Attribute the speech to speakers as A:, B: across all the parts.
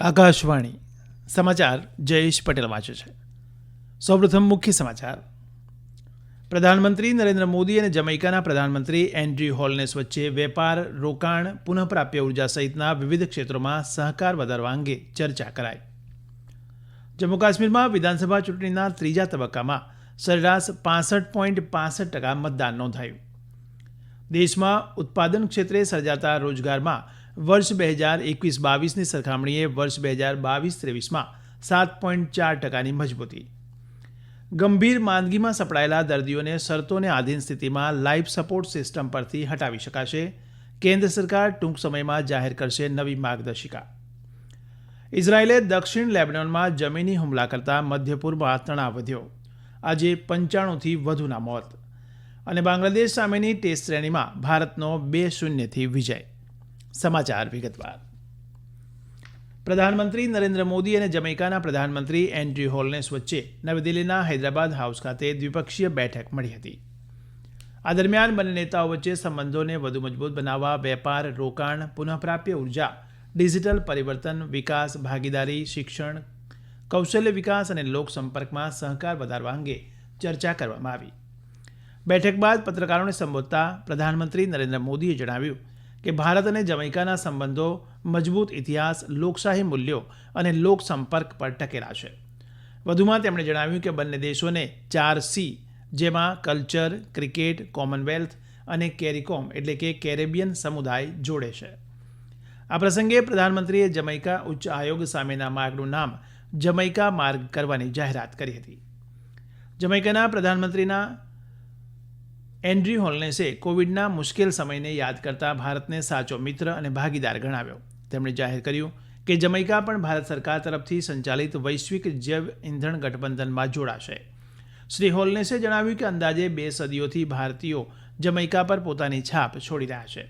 A: આકાશવાણી સમાચાર જયેશ પટેલ વાંચે છે. સૌપ્રથમ મુખ્ય સમાચાર. પ્રધાનમંત્રી નરેન્દ્ર મોદી અને જમૈકાના પ્રધાનમંત્રી એન્ડ્રી હોલનેસ વચ્ચે વેપાર, રોકાણ, પુનઃપ્રાપ્ય ઊર્જા સહિતના વિવિધ ક્ષેત્રોમાં સહકાર વધારવા અંગે ચર્ચા કરાઈ. જમ્મુ કાશ્મીરમાં વિધાનસભા ચૂંટણીના ત્રીજા તબક્કામાં સરેરાશ પાસઠ પોઈન્ટ પાસઠ ટકા મતદાન નોંધાયું. દેશમાં ઉત્પાદન ક્ષેત્રે સર્જાતા રોજગારમાં વર્ષ બે હજાર એકવીસ બાવીસની સરખામણીએ વર્ષ બે હજાર બાવીસ ત્રેવીસમાં સાત પોઈન્ટ ચાર ટકાની મજબૂતી. ગંભીર માંદગીમાં સપડાયેલા દર્દીઓને શરતોને આધીન સ્થિતિમાં લાઈફ સપોર્ટ સિસ્ટમ પરથી હટાવી શકાશે. કેન્દ્ર સરકાર ટૂંક સમયમાં જાહેર કરશે નવી માર્ગદર્શિકા. ઇઝરાયેલે દક્ષિણ લેબનોનમાં જમીની હુમલા કરતા મધ્યપૂર્વમાં તણાવ વધ્યો. આજે પંચાણુંથી વધુના મોત. અને બાંગ્લાદેશ સામેની ટેસ્ટ શ્રેણીમાં ભારતનો બે શૂન્યથી વિજય. સમાચાર વિગતવાર. પ્રધાનમંત્રી નરેન્દ્ર મોદી અને જમૈકાના પ્રધાનમંત્રી એન્ડ્રી હોલનેસ વચ્ચે નવી દિલ્હીના હૈદરાબાદ હાઉસ ખાતે દ્વિપક્ષીય બેઠક મળી હતી. આ દરમિયાન બંને નેતાઓ વચ્ચે સંબંધોને વધુ મજબૂત બનાવવા, વેપાર, રોકાણ, પુનઃપ્રાપ્ય ઊર્જા, ડિજિટલ પરિવર્તન, વિકાસ, ભાગીદારી, શિક્ષણ, કૌશલ્ય વિકાસ અને લોકસંપર્કમાં સહકાર વધારવા અંગે ચર્ચા કરવામાં આવી. બેઠક બાદ પત્રકારોને સંબોધતા પ્રધાનમંત્રી નરેન્દ્ર મોદીએ જણાવ્યું કે ભારત અને જમૈકાના સંબંધો મજબૂત ઇતિહાસ, લોકશાહી મૂલ્યો અને લોકસંપર્ક પર ટકેલા છે. વધુમાં તેમણે જણાવ્યું કે બંને દેશોને ચાર સી, જેમાં કલ્ચર, ક્રિકેટ, કોમનવેલ્થ અને કેરીકોમ એટલે કે કેરેબિયન સમુદાય જોડે છે. આ પ્રસંગે પ્રધાનમંત્રીએ જમૈકા ઉચ્ચ આયોગ સામેના માર્ગનું નામ જમૈકા માર્ગ કરવાની જાહેરાત કરી હતી. જમૈકાના પ્રધાનમંત્રીના એન્ડ્રી હોલનેસે કોવિડના મુશ્કેલ સમયને યાદ કરતા ભારતને સાચો મિત્ર અને ભાગીદાર ગણાવ્યો. તેમણે જાહેર કર્યું કે જમૈકા પણ ભારત સરકાર તરફથી સંચાલિત વૈશ્વિક જૈવ ઇંધણ ગઠબંધનમાં જોડાશે. શ્રી હોલનેસે જણાવ્યું કે અંદાજે બે સદીઓથી ભારતીયો જમૈકા પર પોતાની છાપ છોડી રહ્યા છે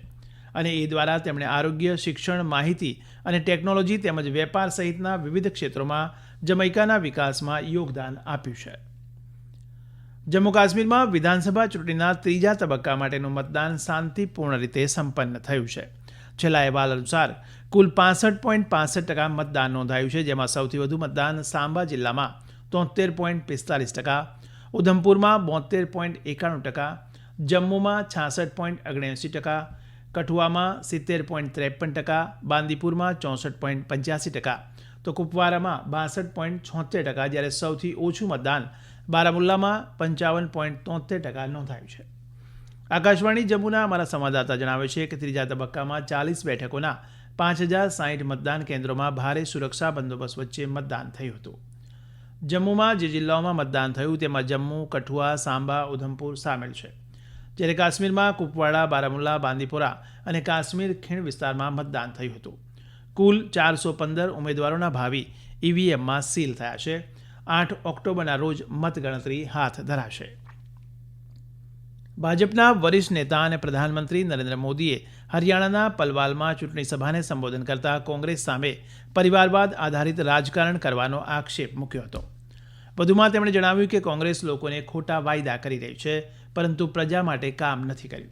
A: અને એ દ્વારા તેમણે આરોગ્ય, શિક્ષણ, માહિતી અને ટેકનોલોજી તેમજ વેપાર સહિતના વિવિધ ક્ષેત્રોમાં જમૈકાના વિકાસમાં યોગદાન આપ્યું છે. જમ્મુ કાશ્મીરમાં વિધાનસભા ચૂંટણીના ત્રીજા તબક્કા માટેનું મતદાન શાંતિપૂર્ણ રીતે સંપન્ન થયું છે. છેલ્લા અહેવાલ અનુસાર, કુલ પાસઠ પોઈન્ટ પાસઠ ટકા મતદાન નોંધાયું છે, જેમાં સૌથી વધુ મતદાન સાંબા જિલ્લામાં તોતેર પોઈન્ટ પિસ્તાલીસ ટકા, ઉધમપુરમાં બોતેર પોઈન્ટ એકાણું ટકા, જમ્મુમાં છાસઠ પોઈન્ટ ઓગણએંસી ટકા કઠુઆમાં સિત્તેર પોઈન્ટ ત્રેપન ટકા, બાંદીપુરમાં ચોસઠ પોઈન્ટ પંચ્યાસી ટકા તો કુપવારામાં બાસઠ પોઈન્ટ છોતેર ટકા જ્યારે સૌથી ઓછું મતદાન બારામુલ્લામાં પંચાવન પોઈન્ટ તોતેર ટકા નોંધાયું છે. આકાશવાણી જમ્મુના અમારા સંવાદદાતા જણાવે છે કે ત્રીજા તબક્કામાં ચાલીસ બેઠકોના પાંચ હજાર સાહીઠ મતદાન કેન્દ્રોમાં ભારે સુરક્ષા બંદોબસ્ત વચ્ચે મતદાન થયું હતું. જમ્મુમાં જે જિલ્લાઓમાં મતદાન થયું તેમાં જમ્મુ, કઠુઆ, સાંબા, ઉધમપુર સામેલ છે. જ્યારે કાશ્મીરમાં કુપવાડા, બારામુલ્લા, બાંદીપોરા અને કાશ્મીર ખીણ વિસ્તારમાં મતદાન થયું હતું. કુલ ચારસો પંદર ઉમેદવારોના ભાવિ ઈવીએમમાં સીલ થયા છે. આઠ ઓક્ટોબરના રોજ મતગણતરી હાથ ધરાશે. ભાજપના વરિષ્ઠ નેતા અને પ્રધાનમંત્રી નરેન્દ્ર મોદીએ હરિયાણાના પલવાલમાં ચૂંટણી સભાને સંબોધન કરતા કોંગ્રેસ સામે પરિવારવાદ આધારિત રાજકારણ કરવાનો આક્ષેપ મૂક્યો હતો. વધુમાં તેમણે જણાવ્યું કે કોંગ્રેસ લોકોને ખોટા વાયદા કરી રહી છે. પરંતુ પ્રજા માટે કામ નથી કર્યું.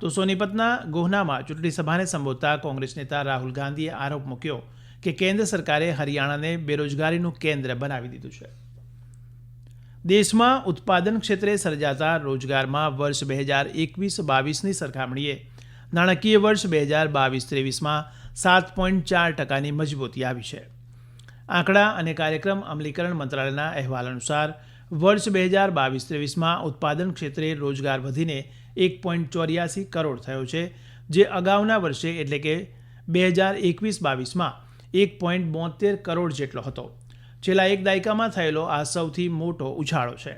A: તો સોનીપતના ગોહનામાં ચૂંટણી સભાને સંબોધતા કોંગ્રેસ નેતા રાહુલ ગાંધીએ આરોપ મૂક્યો કે કેન્દ્ર સરકારે હરિયાણાને બેરોજગારીનું કેન્દ્ર બનાવી દીધું છે. દેશમાં ઉત્પાદન ક્ષેત્રે સર્જાતા રોજગારમાં વર્ષ બે હજાર એકવીસ બાવીસની સરખામણીએ નાણાકીય વર્ષ બે હજાર બાવીસ ત્રેવીસમાં સાત પોઈન્ટ ચાર ટકાની મજબૂતી આવી છે. આંકડા અને કાર્યક્રમ અમલીકરણ મંત્રાલયના અહેવાલ અનુસાર વર્ષ બે હજાર બાવીસ ત્રેવીસમાં ઉત્પાદન ક્ષેત્રે રોજગાર વધીને એક પોઈન્ટ ચોર્યાસી કરોડ થયો છે, જે અગાઉના વર્ષે એટલે કે બે હજાર એકવીસ બાવીસમાં એક પોઈન્ટ બોતેર કરોડ જેટલો હતો. છેલ્લા એક દાયકામાં થયેલો આ સૌથી મોટો ઉછાળો છે.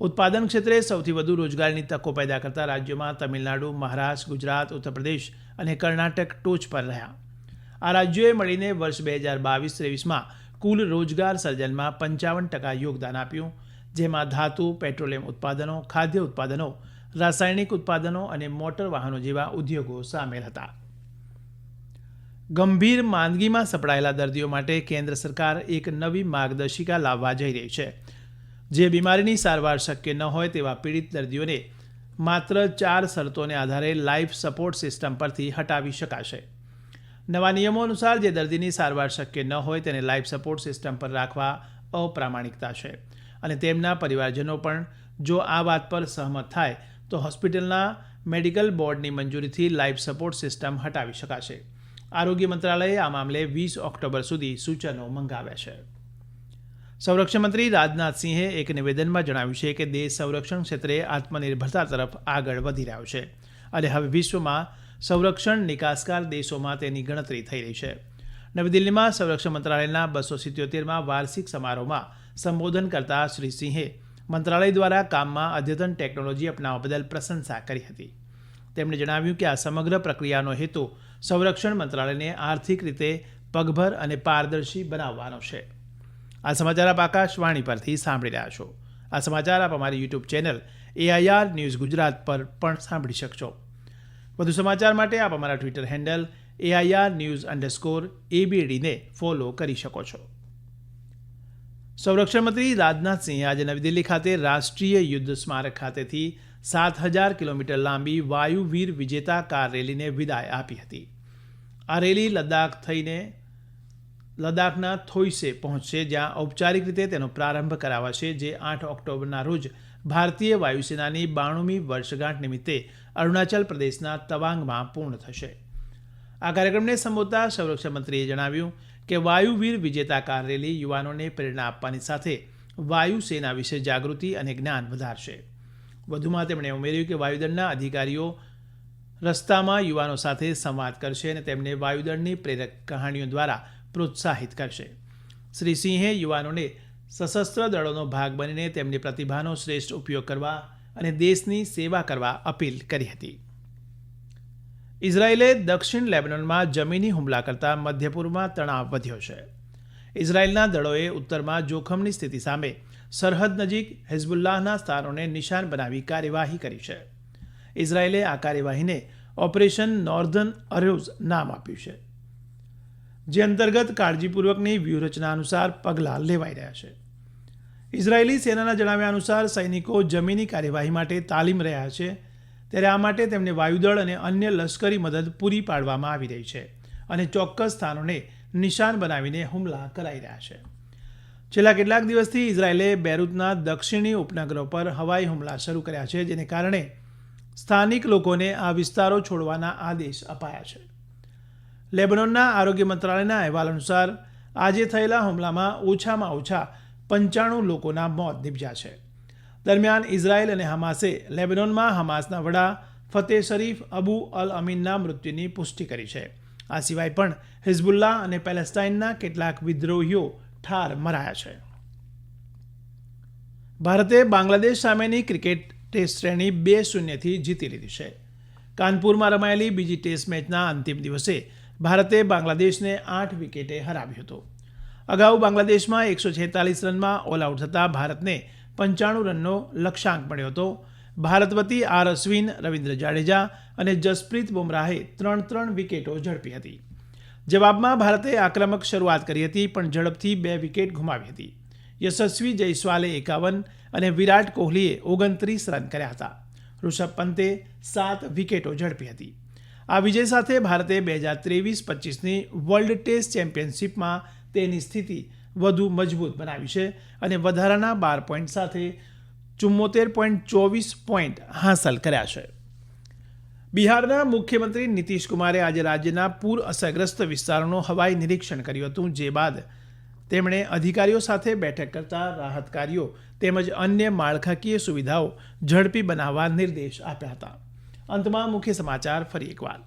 A: ઉત્પાદન ક્ષેત્રે સૌથી વધુ રોજગારની તકો પેદા કરતા રાજ્યોમાં તમિલનાડુ, મહારાષ્ટ્ર, ગુજરાત, ઉત્તરપ્રદેશ અને કર્ણાટક ટોચ પર રહ્યા. આ રાજ્યોએ મળીને વર્ષ બે હજાર બાવીસ ત્રેવીસમાં કુલ રોજગાર સર્જનમાં પંચાવન ટકા યોગદાન આપ્યું જેમાં ધાતુ, પેટ્રોલિયમ ઉત્પાદનો, ખાદ્ય ઉત્પાદનો, રાસાયણિક ઉત્પાદનો અને મોટર વાહનો જેવા ઉદ્યોગો સામેલ હતા. ગંભીર માંદગીમાં સપડાયેલા દર્દીઓ માટે કેન્દ્ર સરકાર એક નવી માર્ગદર્શિકા લાવવા જઈ રહી છે. જે બીમારીની સારવાર શક્ય ન હોય તેવા પીડિત દર્દીઓને માત્ર ચાર શરતોને આધારે લાઈફ સપોર્ટ સિસ્ટમ પરથી હટાવી શકાશે. નવા નિયમો અનુસાર જે દર્દીની સારવાર શક્ય ન હોય તેને લાઈફ સપોર્ટ સિસ્ટમ પર રાખવા અપ્રામાણિકતા છે. અને તેમના પરિવારજનો પણ જો આ વાત પર સહમત થાય, તો હોસ્પિટલના મેડિકલ બોર્ડની મંજૂરીથી લાઈફ સપોર્ટ સિસ્ટમ હટાવી શકાશે. આરોગ્ય મંત્રાલયે આ મામલે વીસ ઓક્ટોબર સુધી સૂચનો મંગાવ્યા છે. સંરક્ષણ મંત્રી રાજનાથસિંહે એક નિવેદનમાં જણાવ્યું છે કે દેશ સંરક્ષણ ક્ષેત્રે આત્મનિર્ભરતા તરફ આગળ વધી રહ્યો છે અને હવે વિશ્વમાં સંરક્ષણ નિકાસકાર દેશોમાં તેની ગણતરી થઈ રહી છે. નવી દિલ્હીમાં સંરક્ષણ મંત્રાલયના બસો સિત્યોતેરમાં વાર્ષિક સમારોહમાં સંબોધન કરતા શ્રી સિંહે મંત્રાલય દ્વારા કામમાં અદ્યતન ટેકનોલોજી અપનાવવા બદલ પ્રશંસા કરી હતી. તેમણે જણાવ્યું કે આ સમગ્ર પ્રક્રિયાનો હેતુ સંરક્ષણ મંત્રાલયને આર્થિક રીતે પગભર અને પારદર્શી બનાવવાનો છે. આ સમાચાર આપ આકાશવાણી પરથી સાંભળી રહ્યા છો. આ સમાચાર આપ અમારી YouTube channel AIR news Gujarat પર પણ સાંભળી શકશો. વધુ સમાચાર માટે આપ અમારા Twitter handle AIR news underscore એબીડીને follow કરી શકો છો. સંરક્ષણ મંત્રી રાજનાથસિંહે આજે નવી દિલ્હી ખાતે રાષ્ટ્રીય યુદ્ધ સ્મારક ખાતેથી સાત હજાર કિલોમીટર લાંબી વાયુવીર વિજેતા કાર રેલીને વિદાય આપી હતી. આ રેલી લદ્દાખ થઈને લદ્દાખના થોઈસે પહોંચશે, જ્યાં ઔપચારિક રીતે તેનો પ્રારંભ કરાવાશે, જે આઠ ઓક્ટોબરના રોજ ભારતીય વાયુસેનાની બાણુમી વર્ષગાંઠ નિમિત્તે અરુણાચલ પ્રદેશના તવાંગમાં પૂર્ણ થશે. આ કાર્યક્રમને સંબોધતા સંરક્ષણ મંત્રીએ જણાવ્યું કે વાયુવીર વિજેતા કાર રેલી યુવાનોને પ્રેરણા આપવાની સાથે વાયુસેના વિશે જાગૃતિ અને જ્ઞાન વધારશે. વધુમાં તેમણે ઉમેર્યું કે વાયુદળના અધિકારીઓ રસ્તામાં યુવાનો સાથે સંવાદ કરશે અને તેમને વાયુદળની પ્રેરક કહાણીઓ દ્વારા પ્રોત્સાહિત કરશે. શ્રી સિંહે યુવાનોને સશસ્ત્ર દળોનો ભાગ બનીને તેમની પ્રતિભાનો શ્રેષ્ઠ ઉપયોગ કરવા અને દેશની સેવા કરવા અપીલ કરી હતી. ઇઝરાયેલે દક્ષિણ લેબનોનમાં જમીની હુમલા કરતા મધ્યપૂર્વમાં તણાવ વધ્યો છે. ઇઝરાયેલના દળોએ ઉત્તરમાં જોખમની સ્થિતિ સામે સરહદ નજીક હિઝબુલ્લાહના સ્થાનોને નિશાન બનાવી કાર્યવાહી કરી છે. ઇઝરાયેલે આ કાર્યવાહીને ઓપરેશન નોર્ધન અરોઝ નામ આપ્યું છે, જે અંતર્ગત કાળજીપૂર્વકની વ્યૂહરચના અનુસાર પગલાં લેવાઈ રહ્યા છે. ઇઝરાયેલી સેનાના જણાવ્યા અનુસાર સૈનિકો જમીની કાર્યવાહી માટે તાલીમ રહ્યા છે ત્યારે આ માટે તેમને વાયુદળ અને અન્ય લશ્કરી મદદ પૂરી પાડવામાં આવી રહી છે અને ચોક્કસ સ્થાનોને નિશાન બનાવીને હુમલા કરાઈ રહ્યા છે. છેલ્લા કેટલાક દિવસથી ઇઝરાયેલે બેરૂતના દક્ષિણી ઉપનગરો પર હવાઈ હુમલા શરૂ કર્યા છે, જેને કારણે સ્થાનિક લોકોને આ વિસ્તારો છોડવાના આદેશ અપાયા છે. લેબનોનના આરોગ્ય મંત્રાલયના અહેવાલ અનુસાર આજે થયેલા હુમલામાં ઓછામાં ઓછા પંચાણું લોકોના મોત નીપજ્યા છે. દરમિયાન ઇઝરાયેલ અને હમાસે લેબનોનમાં હમાસના વડા ફતેહ શરીફ અબુ અલ અમીનના મૃત્યુની પુષ્ટિ કરી છે. આ સિવાય પણ હિઝબુલ્લા અને પેલેસ્ટાઇનના કેટલાક વિદ્રોહીઓ ઠાર મરાયા છે. ભારતે બાંગ્લાદેશ સામેની ક્રિકેટ ટેસ્ટ શ્રેણી બે શૂન્યથી જીતી લીધી છે. કાનપુરમાં રમાયેલી બીજી ટેસ્ટ મેચના અંતિમ દિવસે ભારતે બાંગ્લાદેશને આઠ વિકેટે હરાવ્યું હતું. અગાઉ બાંગ્લાદેશમાં એકસો છેતાલીસ રનમાં ઓલ આઉટ થતાં ભારતને પંચાણું રનનો લક્ષ્યાંક મળ્યો હતો. ભારત વતી આર અશ્વિન, રવિન્દ્ર જાડેજા અને જસપ્રીત બુમરાહે ત્રણ ત્રણ વિકેટો ઝડપી હતી. જવાબમાં ભારતે આક્રમક શરૂઆત કરી હતી, પણ ઝડપથી બે વિકેટ ગુમાવી હતી. યશસ્વી જયસ્વાલે એકાવન અને વિરાટ કોહલીએ ઓગણત્રીસ રન કર્યા હતા. ઋષભ પંતે સાત વિકેટો ઝડપી હતી. આ વિજય સાથે ભારતે બે હજાર ત્રેવીસ પચીસની વર્લ્ડ ટેસ્ટ ચેમ્પિયનશિપમાં તેની સ્થિતિ વધુ મજબૂત બનાવી છે અને વધારાના બાર પોઈન્ટ સાથે ચુમ્મોતેર પોઈન્ટ ચોવીસ પોઈન્ટ હાંસલ કર્યા છે. બિહારના મુખ્યમંત્રી નીતિશ કુમારે આજે રાજ્યના પૂર અસરગ્રસ્ત વિસ્તારોનું હવાઈ નિરીક્ષણ કર્યું હતું, જે બાદ તેમણે અધિકારીઓ સાથે બેઠક કરતા રાહત કાર્યો તેમજ અન્ય માળખાકીય સુવિધાઓ ઝડપી બનાવવા નિર્દેશ આપ્યા હતા. અંતમાં મુખ્ય સમાચાર ફરી એકવાર.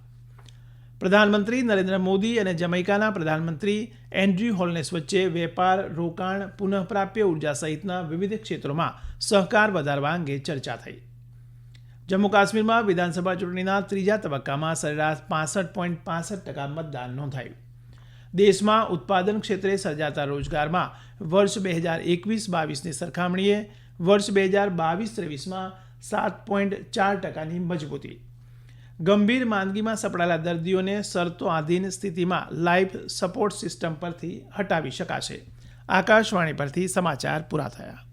A: પ્રધાનમંત્રી નરેન્દ્ર મોદી અને જમૈકાના પ્રધાનમંત્રી એન્ડ્ર્યુ હોલનેસ વચ્ચે વેપાર, રોકાણ, પુનઃપ્રાપ્ય ઊર્જા સહિતના વિવિધ ક્ષેત્રોમાં સહકાર વધારવા અંગે ચર્ચા થઈ. જમ્મુ કાશ્મીરમાં વિધાનસભા ચૂંટણીના ત્રીજા તબક્કામાં સરેરાશ પાસઠ પોઈન્ટ પાસઠ ટકા મતદાન નોંધાયું. દેશમાં ઉત્પાદન ક્ષેત્રે સર્જાતા રોજગારમાં વર્ષ બે હજાર એકવીસ બાવીસની સરખામણીએ વર્ષ બે હજાર બાવીસ ત્રેવીસમાં સાત પોઈન્ટ ચાર ટકાની મજબૂતી ગંભીર માંદગીમાં સપડાયેલા દર્દીઓને શરતો આધીન સ્થિતિમાં લાઈફ સપોર્ટ સિસ્ટમ પરથી હટાવી શકાશે. આકાશવાણી પરથી સમાચાર પૂરા થયા.